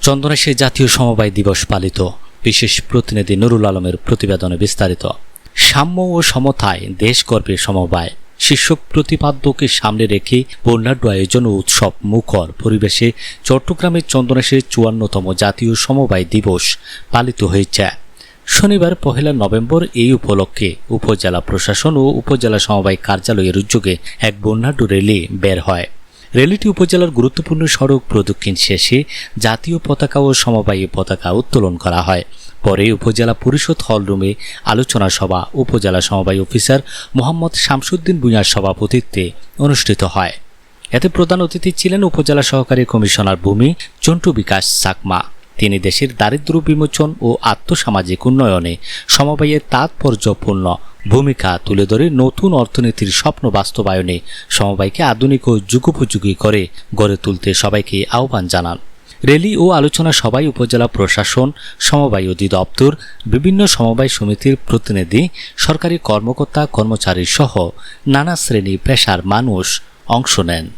চন্দনেশে জাতীয় সমবায় দিবস পালিত। বিশেষ প্রতিনিধি নুরুল আলমের প্রতিবেদনে বিস্তারিত। সাম্য ও সমতায় দেশ গর্বের সমবায়। শীর্ষক প্রতিপাদ্যকে সামনে রেখে বর্ণাঢ্য আয়োজন ও উৎসব মুখর পরিবেশে চট্টগ্রামের চন্দনেশে চুয়ান্নতম জাতীয় সমবায় দিবস পালিত হয়েছে। শনিবার পহেলা নভেম্বর এই উপলক্ষে উপজেলা প্রশাসন ও উপজেলা সমবায় কার্যালয়ের উদ্যোগে এক বর্ণাঢ্য র্যালি বের হয়। র্যালিটি উপজেলার গুরুত্বপূর্ণ সড়ক প্রদক্ষিণ শেষে জাতীয় পতাকা ও সমবায়ী পতাকা উত্তোলন করা হয়। পরে উপজেলা পরিষদ হলরুমে আলোচনা সভা, উপজেলা সমবায় অফিসার মোহাম্মদ শামসুদ্দিন ভূঁইয়ার সভাপতিত্বে অনুষ্ঠিত হয়। এতে প্রধান অতিথি ছিলেন উপজেলা সহকারী কমিশনার ভূমি চন্টু বিকাশ চাকমা তিনি দেশের দারিদ্র বিমোচন ও আত্মসামাজিক উন্নয়নে সমবায়ের তাৎপর্যপূর্ণ ভূমিকা তুলে ধরে নতুন অর্থনীতির স্বপ্ন বাস্তবায়নে সমবায়কে আধুনিক ও যুগোপযোগী করে গড়ে তুলতে সবাইকে আহ্বান জানান। রেলি ও আলোচনা সভায় উপজেলা প্রশাসন, সমবায় অধিদপ্তর, বিভিন্ন সমবায় সমিতির প্রতিনিধি, সরকারি কর্মকর্তা, কর্মচারী সহ নানা শ্রেণি পেশার মানুষ অংশ নেন।